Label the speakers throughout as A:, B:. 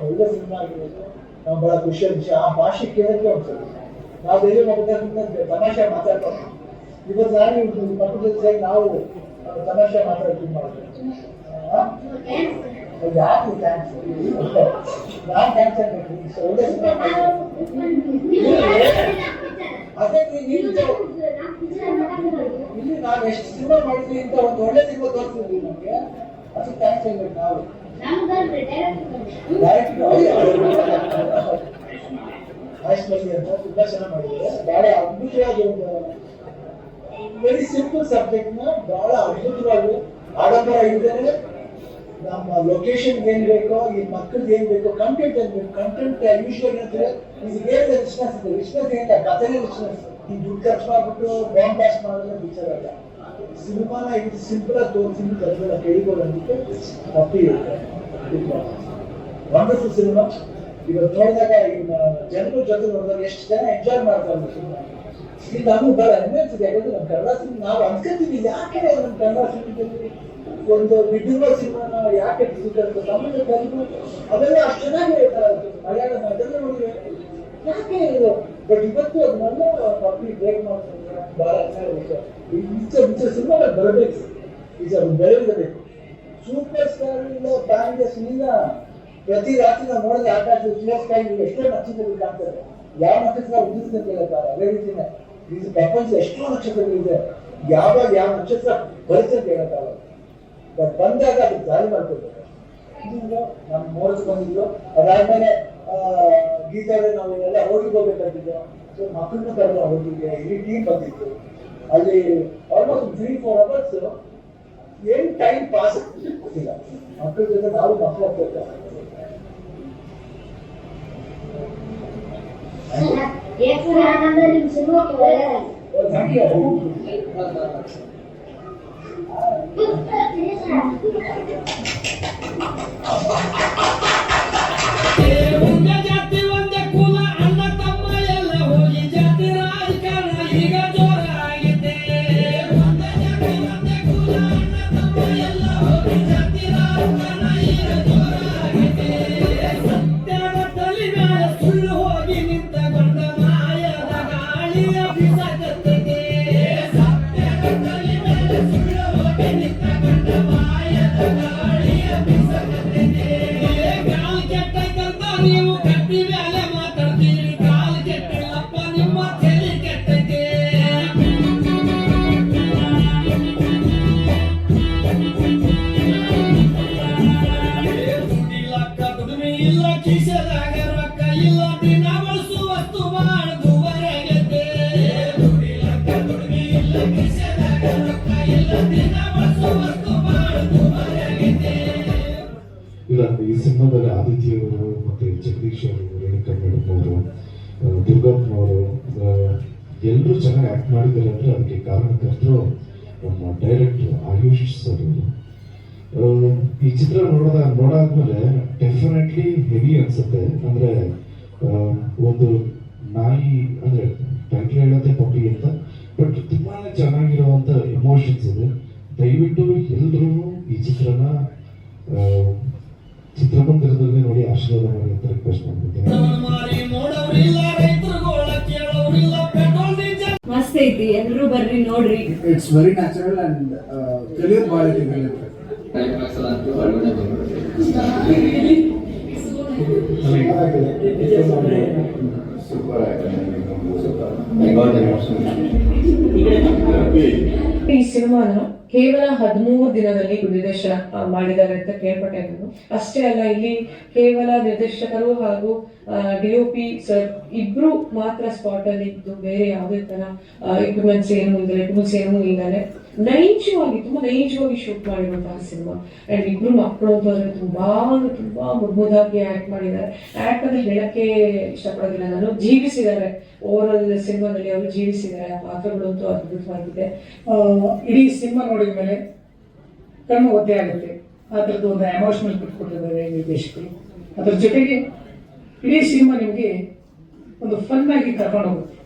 A: ಒಳ್ಳೆ ಸಿನಿಮಾ ಆಗಿರೋದು. ನಾವು ಬಹಳ ಖುಷಿಯ ವಿಷಯ ಆ ಭಾಷೆ ಕೇಳಕ್ಕೆ ಅನ್ಸುತ್ತೆ ನಾವು ಬೇರೆ ಮಕ್ಕಳ ತಮಾಷೆ ಮಾತಾಡ್ತಾರೆ ಇವತ್ತು ನಾನು ಜೊತೆ ನಾವು ತಮಾಷೆ ಮಾತಾಡ್ತೀವಿ ಮಾಡ್ತೀವಿ ಯಾಕೆ ಥ್ಯಾಂಕ್ಸ್ ನಾನು ಥ್ಯಾಂಕ್ಸ್ ಅನ್ಬೇಕು. ಒಳ್ಳೆ ಸಿನಿಮಾ ಅದೇ ನೀವು ಇಲ್ಲಿ ನಾವು ಎಷ್ಟು ಸಿನಿಮಾ ಮಾಡಿದ್ವಿ ಅಂತ ಒಂದು ಒಳ್ಳೆ ಸಿನಿಮಾ ತೋರಿಸಿದ್ವಿ ನಮಗೆ. ಅದಕ್ಕೆ ಥ್ಯಾಂಕ್ಸ್ ಹೇಳ್ಬೇಕು ನಾವು. ವೆರಿ ಸಿಂಪಲ್ ಸಬ್ಜೆಕ್ಟ್ ಬಹಳ ಅದ್ಭುತವಾಗಿ ಆಡಂಬರ ಇಲ್ಲದೆ ನಮ್ಮ ಲೊಕೇಶನ್ ಏನ್ ಬೇಕೋ ಈ ಮಕ್ಕಳಿಗೆ ಏನ್ ಬೇಕೋ ಕಂಟೆಂಟ್ ಏನ್ ಬೇಕು ಕಂಟೆಂಟ್ ಯೂಶ್ವಲ್ ಏನಂದ್ರೆ ಇದು ರಿಚ್ನೆಸ್ ಇದೆ ರಿಚ್ನೆಸ್ ಏನಿಲ್ಲ ಕಥೆನೇ ರಿಚ್ನೆಸ್ ಈ ದುಡ್ಡು ಖರ್ಚು ಮಾಡ್ಬಿಟ್ಟು ಬಾಂಬ್ ಪಾಸ್ ಮಾಡೋದ್ರೆ ಪಿಕ್ಚರ್ ಅಲ್ಲ ಸಿನಿಮಾನ ಇದು ಸಿಂಪಲ್ ಆಗಿ ತೋರಿಸಿ ಕಥೆನ ಕೇಳಿಕೊಳ್ಳೋದಕ್ಕೆ ತಪ್ಪಿ ಇರುತ್ತೆ ವಂಡರ್ಫುಲ್ ಸಿನಿಮಾ ಇವತ್ತು ನೋಡಿದಾಗ ಇನ್ನ ಜನರ ಜೊತೆ ನೋಡಿದಾಗ ಎಷ್ಟು ಜನ ಎಂಜಾಯ್ ಮಾಡ್ತಾರೆ ಸಿನಿಮಾ. ಇದು ನಮಗೆ ಬಹಳ ಹೆಮ್ಮೆ ಅನ್ಸುತ್ತೆ ಯಾಕಂದ್ರೆ ನಮ್ಮ ಕನ್ನಡ ಸಿನಿಮಾ ನಾವು ಅನ್ಕೊಂತೀವಿ ಯಾಕೆ ನಮ್ಮ ಕನ್ನಡ ಸಿನಿಮಾದಲ್ಲಿ ಒಂದು ವಿಭಿನ್ನ ಸಿನಿಮಾನ ಯಾಕೆ ಅಂತ ತಮಿಳು ತೆಲುಗು ಅವೆಲ್ಲ ಅಷ್ಟು ಚೆನ್ನಾಗಿ ಮಲಯಾಳಂ ಅದೆಲ್ಲ ನೋಡಿದ್ರೆ ಯಾಕೆ ಇದು ಬಟ್ ಇವತ್ತು ಅದನ್ನೆಲ್ಲ ಪಬ್ಲಿಕ್ ಬ್ರೇಕ್ ಮಾಡ್ತಾರೆ ಬಹಳ ವಿಷಯ. ಇಂಚ ಇಂಚ ಸಿನಿಮಾ ಬರಬೇಕು. ಈಗ ಬೆಳೆಯಬೇಕು ಸೂಪರ್ ಸ್ಟಾರ್ ಇಲ್ಲ ಪ್ಯಾನ್ ಇಲ್ಲ ಪ್ರತಿ ರಾತ್ರಿ ನಾವು ನೋಡಿದ್ರೆ ಆಕಾಶ ಸೂಪರ್ ಸ್ಟಾರ್ ಎಷ್ಟೋ ನಕ್ಷತ್ರಗಳು ಕಾಣ್ತಾರೆ ಯಾವ ನಕ್ಷತ್ರ ಉದಿಸಿದೆ ಕೇಳಕ್ಕಾಗ ಅದೇ ರೀತಿನೇ ಇದು ಪ್ರಪಂಚ ಎಷ್ಟೋ ನಕ್ಷತ್ರಗಳಿದೆ ಯಾವಾಗ ಯಾವ ನಕ್ಷತ್ರ ಬರುತ್ತೆ ಅಂತ ಬಟ್ ಬಂದಾಗ ಅದು ಜಾರಿ ಮಾಡ್ಕೊಳ್ಬೇಕು. ನಮ್ಮ ಮೋಡಕ್ಕೆ ಬಂದಿದ್ರು. ಅದಾದ್ಮೇಲೆ ಗೀತಾದ್ರೆ ನಾವು ಎಲ್ಲ ಹೋಗಿಗೆ ಹೋಗ್ಬೇಕಂತಿದ್ದು ಸೊ ಮಕ್ಕಳನ್ನ ಕರೆದ ಹೋಗಿಗೆ ಇಡೀ ಟೀಮ್ ಬಂದಿತ್ತು. ಅಲ್ಲಿ ಆಲ್ಮೋಸ್ಟ್ ತ್ರೀ ಫೋರ್ ಅವರ್ಸ್ ಏನ್ ಟೈಮ್ ಪಾಸ್ ಗೊತ್ತಿಲ್ಲ ಮಕ್ಕಳ ಜೊತೆ ನಾವು ಮಕ್ಕಳ ಹೋಗ್ಬೇಕು
B: ಆನಂದ
C: ಈ ಸಿನಿಮಾದಲ್ಲಿ ಆದಿತ್ಯವರು ಮತ್ತೆ ಜಗದೀಶ್ ಅವರು ರೇಣುಕಾ ಮೇಡಮ್ ಅವರು ಎಲ್ಲರೂ ಚೆನ್ನಾಗಿ ಆಕ್ಟ್ ಮಾಡಿದ್ದಾರೆ ಅಂದ್ರೆ ಅದಕ್ಕೆ ಕಾರಣಕರ್ತರು ನಮ್ಮ ಡೈರೆಕ್ಟರ್ ಆಯುಷ್ ಸರ್ ಈ ಚಿತ್ರ ನೋಡಿದ, ನೋಡಾದ್ಮೇಲೆ ಡೆಫಿನೆಟ್ಲಿ ಹೆವಿ ಅನ್ಸುತ್ತೆ. ಅಂದ್ರೆ ಒಂದು ನಾಯಿ, ಅಂದ್ರೆ ಟೈಟ್ಲ್ ಹೇಳೋದೇ ಪಪ್ಪಿ ಅಂತ ಬಟ್ ತುಂಬಾ ಚೆನ್ನಾಗಿರುವಂತ ಎಮೋಷನ್ಸ್ ಇದೆ. ದಯವಿಟ್ಟು ಎಲ್ಲರೂ ಈ ಚಿತ್ರನ ಚಿತ್ರಮಂದಿರದಲ್ಲಿ ನೋಡಿ ಆಶೀರ್ವಾದ ಮಾಡಿ ಅಂತ ರಿಕ್ವೆಸ್ಟ್
D: ಡೀಸೆಲ್
E: ಮಸ್ತ್ ಐತಿ ಎಲ್ರು ಬರ್ರಿ ನೋಡ್ರಿ.
F: ಇಟ್ಸ್ ವೆರಿ ನ್ಯಾಚುರಲ್ ಅಂಡ್ ಕಲಿಯೋದು ಭಾಳ ಐತಿ ಸೂಪರ್
G: ಕ್ಲೈಮ್ಯಾಕ್ಸ್ ಅಂತೂ
H: ಈ ಸಿನಿಮಾನ ಕೇವಲ ಹದಿಮೂರು ದಿನದಲ್ಲಿ ನಿರ್ದೇಶನ ಮಾಡಿದ್ದಾರೆ ಅಂತ ಕೇಳ್ಪಟ್ಟೆ ನಾನು. ಅಷ್ಟೇ ಅಲ್ಲ, ಇಲ್ಲಿ ಕೇವಲ ನಿರ್ದೇಶಕರು ಹಾಗೂ ಡಿಒಪಿ ಸರ್ ಇಬ್ರು ಮಾತ್ರ ಸ್ಪಾಟ್ ಅಲ್ಲಿ ಇದ್ದು ಬೇರೆ ಯಾವುದೇ ತರ ಇಕ್ವಿಪ್ಮೆಂಟ್ಸ್ ಏನು ಇಲ್ಲದೆ ಟೂಲ್ಸ್ ಏನು ಇಲ್ಲದೆ ನೈಜವಾಗಿ, ತುಂಬಾ ನೈಜವಾಗಿ ಶೂಟ್ ಮಾಡಿರುವಂತಹ ಸಿನಿಮಾ. ಅಂಡ್ ಇಬ್ರು ಮಕ್ಕಳು ಅಂತಂದ್ರೆ ತುಂಬಾ, ಅಂದ್ರೆ ತುಂಬಾ ಮುದ್ದಾಗಿ ಆಕ್ಟ್ ಮಾಡಿದ್ದಾರೆ. ಆಕ್ಟ್ ಅಂದ್ರೆ ಹೇಳಕ್ಕೆ ಇಷ್ಟಪಡೋದಿಲ್ಲ. ನಾನು ಜೀವಿಸಿದ್ದಾರೆ. ಓವರ್ ಸಿನಿಮಾದಲ್ಲಿ ಅವರು ಜೀವಿಸಿದ್ದಾರೆ. ಆ ಪಾತ್ರಗಳು ಅಂತೂ ಅದ್ಭುತವಾಗಿದೆ.
F: ಇಡೀ ಸಿನಿಮಾ ನೋಡಿದ ಮೇಲೆ ಕಣ್ಣು ಒದ್ದೆ ಆಗುತ್ತೆ. ಆ ಥರದ್ದು ಒಂದು ಎಮೋಷನಲ್ ಬಿಟ್ಕೊಟ್ಟಿದ್ದಾರೆ ನಿರ್ದೇಶಕರು. ಅದ್ರ ಜೊತೆಗೆ ಇಡೀ ಸಿನಿಮಾ ನಿಮಗೆ ಒಂದು ಫನ್ ಆಗಿ ಕರ್ಕೊಂಡು ಹೋಗುತ್ತೆ.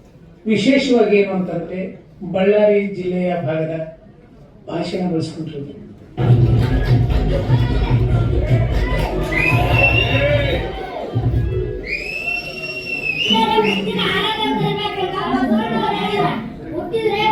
F: ವಿಶೇಷವಾಗಿ ಏನು ಅಂತಂದ್ರೆ, ಬಳ್ಳಾರಿ ಜಿಲ್ಲೆಯ ಭಾಗದ ಭಾಷಣ ಬಳಸ್ಕೊಂಡ್ರಿ ಹುಟ್ಟಿದ್ರೆ